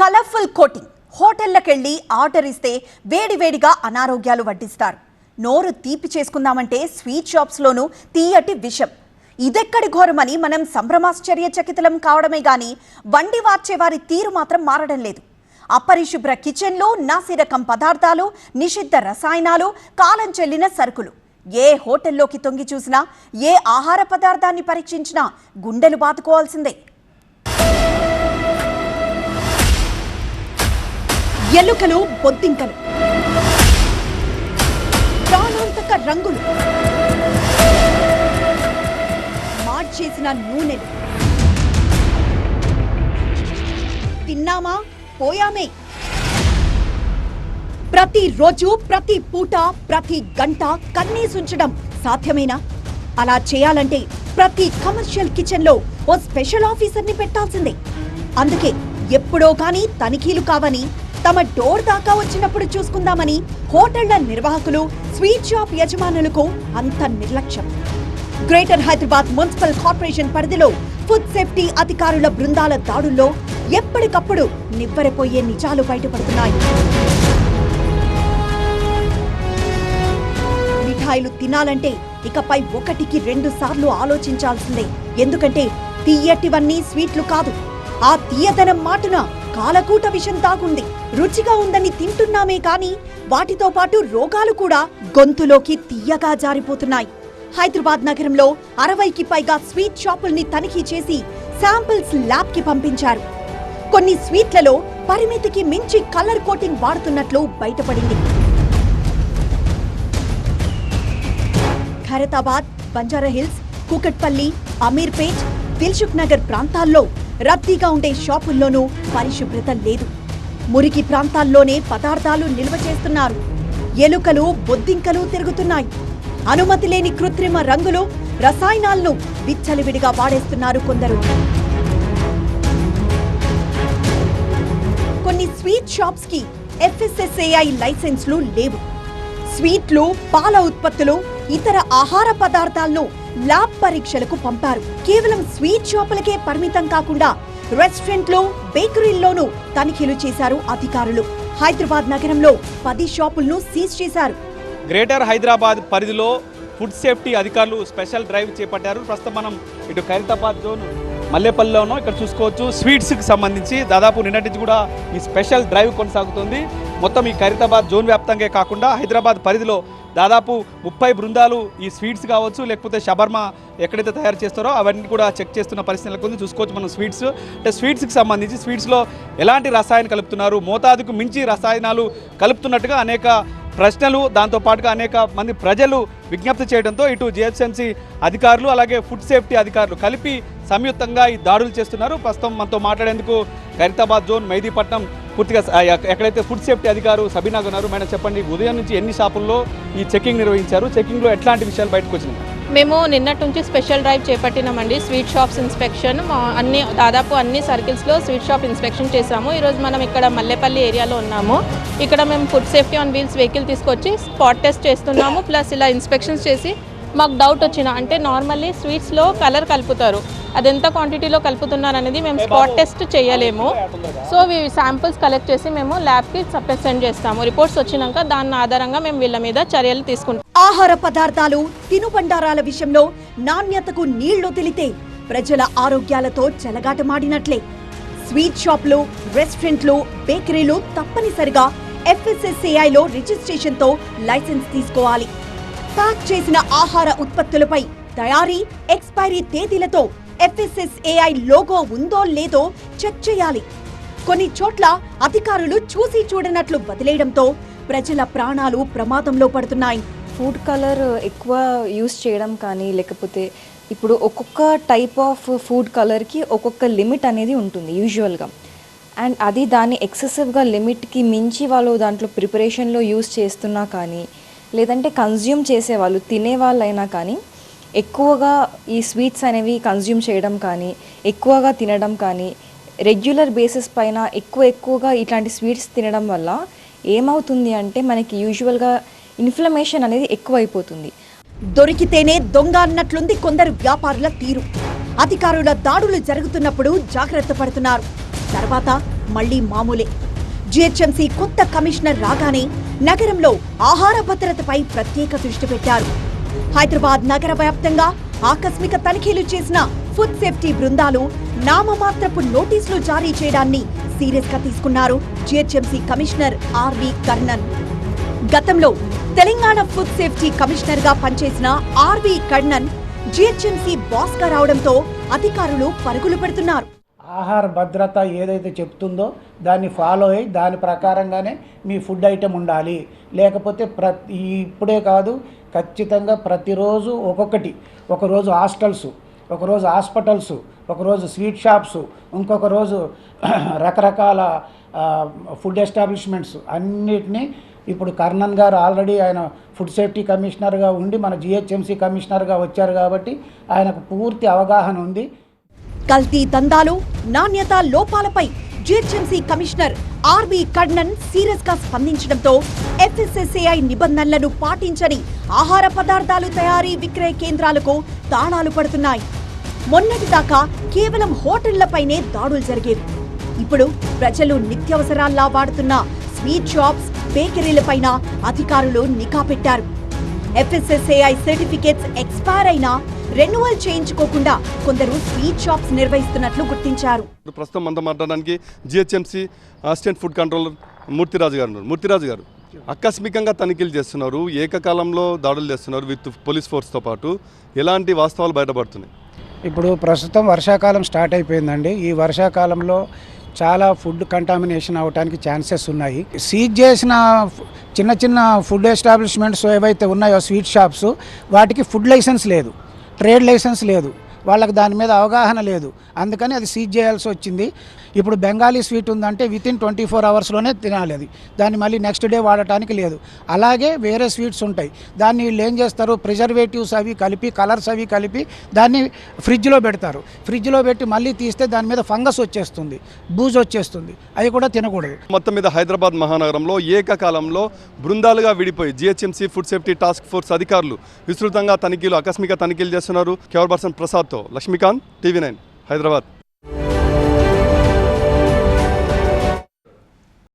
Colourful coating. హోటళ్ళకెళ్ళి order ఇస్తే వేడివేడిగా అనారోగ్యాలు వడ్డిస్తారు. నోరు తీపి చేసుకుందామంటే స్వీట్ షాప్స్లోనూ తీయటి విషం. ఇదెక్కడి ఘోరమని మనం సంభ్రమాశ్చర్యచకితులం కావడమే గాని వండి వార్చే వారి తీరు మాత్రం మారడం లేదు. అపరిశుభ్ర కిచెన్లో నాసిరకం పదార్థాలు నిషిద్ధ రసాయనాలు కాలం చెల్లిన సరుకులు. ఏ హోటల్లోకి తొంగి చూసినా ఏ ఆహార పదార్థాన్ని పరీక్షించినా గుండెలు బాదుకోవాల్సిందే. ఎలుకలు బొద్దింకలు. ప్రాణాంతక రంగులు. మార్చేసిన నూనెలు. తిన్నామా? పోయామే. ప్రతిరోజు ప్రతి పూట ప్రతి గంట కన్నీసుంచడం సాధ్యమేనా? అలా చేయాలంటే ప్రతి కమర్షియల్ కిచెన్లో ఓ స్పెషల్ ఆఫీసర్ని పెట్టాల్సిందే. అందుకే ఎప్పుడో కానీ తనిఖీలు కావని తమ డోర్ దాకా వచ్చినప్పుడు చూసుకుందామని హోటళ్ళ నిర్వాహకులు స్వీట్ షాప్ యజమానులకు అంత నిర్లక్ష్యం. గ్రేటర్ హైదరాబాద్ మున్సిపల్ కార్పొరేషన్ పరిధిలో ఫుడ్ సేఫ్టీ అధికారుల బృందాల దాడుల్లో ఎప్పటికప్పుడు నివ్వెరపోయే నిజాలు బయటపడుతున్నాయి. మిఠాయిలు తినాలంటే ఇకపై ఒకటికి రెండు సార్లు ఆలోచించాల్సిందే. ఎందుకంటే తీయటివన్నీ స్వీట్లు కాదు. ఆ తీయదనం మాటున కాలకూట విషం తాగుంది. రుచిగా ఉందని తింటున్నామే కానీ వాటితో పాటు రోగాలు కూడా గొంతులోకి తీయగా జారిపోతున్నాయి. హైదరాబాద్ నగరంలో అరవైకి పైగా స్వీట్ షాపుల్ని తనిఖీ చేసి శాంపిల్స్ ల్యాబ్కి పంపించారు. కొన్ని స్వీట్లలో పరిమితికి మించి కలర్ కోటింగ్ వాడుతున్నట్లు బయటపడింది. ఖైరతాబాద్ బంజారాహిల్స్ కూకట్పల్లి అమీర్పేట్ దిల్సుఖ్ నగర్ ప్రాంతాల్లో రద్దీగా ఉండే షాపుల్లోనూ పరిశుభ్రత లేదు. మురికి ప్రాంతాల్లోనే పదార్థాలు నిల్వ చేస్తున్నారు. ఎలుకలు బొద్దింకలు తిరుగుతున్నాయి. అనుమతి లేని కృత్రిమ రంగులు రసాయనాలను విచ్చలివిడిగా వాడేస్తున్నారు కొందరు. కొన్ని స్వీట్ షాప్స్కి ఎఫ్ఎస్ఎస్ఏఐ లైసెన్స్లు లేవు. స్వీట్లు పాల ఉత్పత్తులు ఇతర ఆహార పదార్థాలను ల్యాబ్ పరీక్షలకు పంపారు. కేవలం స్వీట్ షాపులకే పరిమితం కాకుండా రెస్టారెంట్లు బేకరీల్లోనూ తనిఖీలు చేశారు అధికారులు. హైదరాబాద్ నగరంలో పది షాపులను సీజ్ చేశారు. గ్రేటర్ హైదరాబాద్ పరిధిలో ఫుడ్ సేఫ్టీ అధికారులు స్పెషల్ డ్రైవ్ చేపట్టారు. ప్రస్తుతం మనం ఇటు ఖైరతాబాద్ జోన్ మల్లెపల్లిలోనూ ఇక్కడ చూసుకోవచ్చు. స్వీట్స్కి సంబంధించి దాదాపు నిన్నటి కూడా ఈ స్పెషల్ డ్రైవ్ కొనసాగుతుంది. మొత్తం ఈ ఖైరతాబాద్ జోన్ వ్యాప్తంగా కాకుండా హైదరాబాద్ పరిధిలో దాదాపు ముప్పై బృందాలు ఈ స్వీట్స్ కావచ్చు లేకపోతే షబర్మా ఎక్కడైతే తయారు చేస్తారో అవన్నీ కూడా చెక్ చేస్తున్న పరిస్థితి నెలకొంది. చూసుకోవచ్చు మనం స్వీట్స్. అంటే స్వీట్స్కి సంబంధించి స్వీట్స్లో ఎలాంటి రసాయనం కలుపుతున్నారు? మోతాదుకు మించి రసాయనాలు కలుపుతున్నట్టుగా అనేక ప్రశ్నలు దాంతో పాటుగా అనేక మంది ప్రజలు విజ్ఞప్తి చేయడంతో ఇటు జిహెచ్ఎంసీ అధికారులు అలాగే ఫుడ్ సేఫ్టీ అధికారులు కలిపి సంయుక్తంగా ఈ దాడులు చేస్తున్నారు. ప్రస్తుతం మనతో మాట్లాడేందుకు ఖైరతాబాద్ జోన్ మెహదీపట్నం పూర్తిగా ఎక్కడైతే ఫుడ్ సేఫ్టీ అధికారు సబీనా ఉన్నారు మేడం చెప్పండి ఉదయం నుంచి ఎన్ని షాపుల్లో ఈ చెకింగ్ నిర్వహించారు? చెకింగ్లో ఎట్లాంటి విషయాలు బయటకు వచ్చినాయి? మేము నిన్నటి నుంచి స్పెషల్ డ్రైవ్ చేపట్టినామండి స్వీట్ షాప్స్ ఇన్స్పెక్షన్ అన్ని దాదాపు అన్ని సర్కిల్స్లో స్వీట్ షాప్ ఇన్స్పెక్షన్ చేసాము ఈరోజు మనం ఇక్కడ మల్లెపల్లి ఏరియాలో ఉన్నాము. ఇక్కడ మేము food safety on wheels vehicle తీసుకొచ్చి స్పాట్ టెస్ట్ చేస్తున్నాము. ప్లస్ ఇలా ఇన్స్పెక్షన్స్ చేసి మాకు డౌట్ వచ్చిన అంటే నార్మల్లీ స్వీట్స్లో కలర్ కలుపుతారు. అది ఎంత క్వాంటిటీలో కలుపుతున్నారు అనేది మేము స్పాట్ టెస్ట్ చేయలేము. సో ఇవి శాంపిల్స్ కలెక్ట్ చేసి మేము ల్యాబ్కి సెండ్ చేస్తాము. రిపోర్ట్స్ వచ్చినాక దాని ఆధారంగా మేము వీళ్ళ మీద చర్యలు తీసుకుంటాం. ఆహార పదార్థాలు తినుబండారాల విషయంలో నాణ్యతకు నీళ్ళు తెలితే ప్రజల ఆరోగ్యాలతో చెలగాటమాడినట్లే. స్వీట్ షాపులు రెస్టారెంట్లు బేకరీలు తప్పనిసరిగా ఎఫ్ఎస్ఎస్ఏఐలో రిజిస్ట్రేషన్తో లైసెన్స్ తీసుకోవాలి. ప్యాక్ చేసిన ఆహార ఉత్పత్తులపై తయారీ ఎక్స్పైరీ తేదీలతో ఎఫ్ఎస్ఎస్ఏఐ లోగో ఉందో లేదో చెక్ చేయాలి. కొన్ని చోట్ల అధికారులు చూసి చూడనట్లు వదిలేయడంతో ప్రజల ప్రాణాలు ప్రమాదంలో పడుతున్నాయి. ఫుడ్ కలర్ ఎక్కువ యూస్ చేయడం కానీ లేకపోతే ఇప్పుడు ఒక్కొక్క టైప్ ఆఫ్ ఫుడ్ కలర్కి ఒక్కొక్క లిమిట్ అనేది ఉంటుంది యూజువల్గా అండ్ అది దాన్ని ఎక్సెసివ్గా లిమిట్కి మించి వాళ్ళు దాంట్లో ప్రిపరేషన్లో యూస్ చేస్తున్నా కానీ లేదంటే కన్జ్యూమ్ చేసేవాళ్ళు తినేవాళ్ళైనా కానీ ఎక్కువగా ఈ స్వీట్స్ అనేవి కన్జ్యూమ్ చేయడం కానీ ఎక్కువగా తినడం కానీ రెగ్యులర్ బేసిస్ పైన ఎక్కువ ఎక్కువగా ఇట్లాంటి స్వీట్స్ తినడం వల్ల ఏమవుతుంది అంటే మనకి యూజువల్గా ఇన్ఫ్లమేషన్ అనేది ఎక్కువైపోతుంది. దొరికితేనే దొంగ అన్నట్లుంది కొందరు వ్యాపారుల తీరు. అధికారుల దాడులు జరుగుతున్నప్పుడు జాగ్రత్త పడుతున్నారు. తర్వాత మళ్ళీ మామూలే. జిహెచ్ఎంసీ కొత్త కమిషనర్ రాగానే నగరంలో ఆహార భద్రతపై ప్రత్యేక దృష్టి పెట్టారు. హైదరాబాద్ నగర వ్యాప్తంగా ఆకస్మిక తనిఖీలు చేసిన ఫుడ్ సేఫ్టీ బృందాలు నామమాత్రపు నోటీసులు జారీ చేయడాన్ని సీరియస్గా తీసుకున్నారు జిహెచ్ఎంసీ కమిషనర్ ఆర్వి కర్ణన్. గతంలో తెలంగాణ ఫుడ్ సేఫ్టీ కమిషనర్గా పనిచేసిన ఆర్వి కర్ణన్ జిహెచ్ఎంసీ బాస్గా రావడంతో అధికారులు పరుగులు పెడుతున్నారు. ఆహార భద్రత ఏదైతే చెప్తుందో దాన్ని ఫాలో అయ్యి దాని ప్రకారంగానే మీ ఫుడ్ ఐటెం ఉండాలి. లేకపోతే ప్రతి ఇప్పుడే కాదు ఖచ్చితంగా ప్రతిరోజు ఒక్కొక్కటి. ఒకరోజు హాస్టల్స్ ఒకరోజు హాస్పిటల్స్ ఒకరోజు స్వీట్ షాప్స్ ఇంకొక రోజు రకరకాల ఫుడ్ ఎస్టాబ్లిష్మెంట్స్ అన్నిటినీ ఇప్పుడు కర్ణన్ గారు ఆల్రెడీ ఆయన ఫుడ్ సేఫ్టీ కమిషనర్గా ఉండి మన జిహెచ్ఎంసీ కమిషనర్గా వచ్చారు కాబట్టి ఆయనకు పూర్తి అవగాహన ఉంది. కల్తీ దందాలు నాణ్యత లోపాలపై జిహెచ్ఎంసీ కమిషనర్ ఆర్వి కర్ణన్ సీరియస్గా స్పందించడంతో ఎఫ్ఎస్ఎస్ఏఐ నిబంధనలను పాటించని ఆహార పదార్థాలు తయారీ విక్రయ కేంద్రాలకు తాళాలు పడుతున్నాయి. మొన్నటి దాకా కేవలం హోటళ్ళపైనే దాడులు జరిగేవి. ఇప్పుడు ప్రజలు నిత్యావసరాల్లా వాడుతున్న స్వీట్ షాప్స్ బేకరీలపైన అధికారులు నిఘా పెట్టారు. ఎఫ్ఎస్ఎస్ఏఐ సర్టిఫికేట్స్ ఎక్స్పైర్ అయినా రెన్యువల్ చేయించుకోకుండా కొందరు స్వీట్ షాప్స్ నిర్వహిస్తున్నట్లు గుర్తించారు. ఇప్పుడు ప్రస్తుతం మనతో మాట్లాడడానికి GHMC assistant food controller Murthyraju గారు ఉన్నారు. మూర్తిరాజు గారు ఆకస్మికంగా తనిఖీలు చేస్తున్నారు ఏకకాలంలో దాడులు చేస్తున్నారు విత్ పోలీస్ ఫోర్స్తో పాటు. ఎలాంటి వాస్తవాలు బయటపడుతున్నాయి? ఇప్పుడు ప్రస్తుతం వర్షాకాలం స్టార్ట్ అయిపోయిందండి. ఈ వర్షాకాలంలో చాలా ఫుడ్ కంటామినేషన్ అవడానికి ఛాన్సెస్ ఉన్నాయి. సీజ్ చేసిన చిన్న చిన్న ఫుడ్ ఎస్టాబ్లిష్మెంట్స్ ఏవైతే ఉన్నాయో స్వీట్ షాప్స్ వాటికి ఫుడ్ లైసెన్స్ లేదు. ట్రేడ్ లైసెన్స్ లేదు. వాళ్ళకి దాని మీద అవగాహన లేదు. అందుకని అది సీజ్ చేయాల్సి వచ్చింది. ఇప్పుడు బెంగాలీ స్వీట్ ఉందంటే విత్ ఇన్ ట్వంటీ ఫోర్ అవర్స్లోనే తినాలి అది. దాన్ని మళ్ళీ నెక్స్ట్ డే వాడటానికి లేదు. అలాగే వేరే స్వీట్స్ ఉంటాయి. దాన్ని వీళ్ళు ఏం చేస్తారు? ప్రిజర్వేటివ్స్ అవి కలిపి కలర్స్ అవి కలిపి దాన్ని ఫ్రిడ్జ్లో పెడతారు. ఫ్రిడ్జ్లో పెట్టి మళ్ళీ తీస్తే దాని మీద ఫంగస్ వచ్చేస్తుంది. బూజ్ వచ్చేస్తుంది. అవి కూడా తినకూడదు. మొత్తం మీద హైదరాబాద్ మహానగరంలో ఏకకాలంలో బృందాలుగా విడిపోయి GHMC food safety task force అధికారులు విస్తృతంగా తనిఖీలు ఆకస్మిక తనిఖీలు చేస్తున్నారు. కేవల్ పర్సన్ ప్రసాద్తో లక్ష్మీకాంత్ టీవీ నైన్ హైదరాబాద్.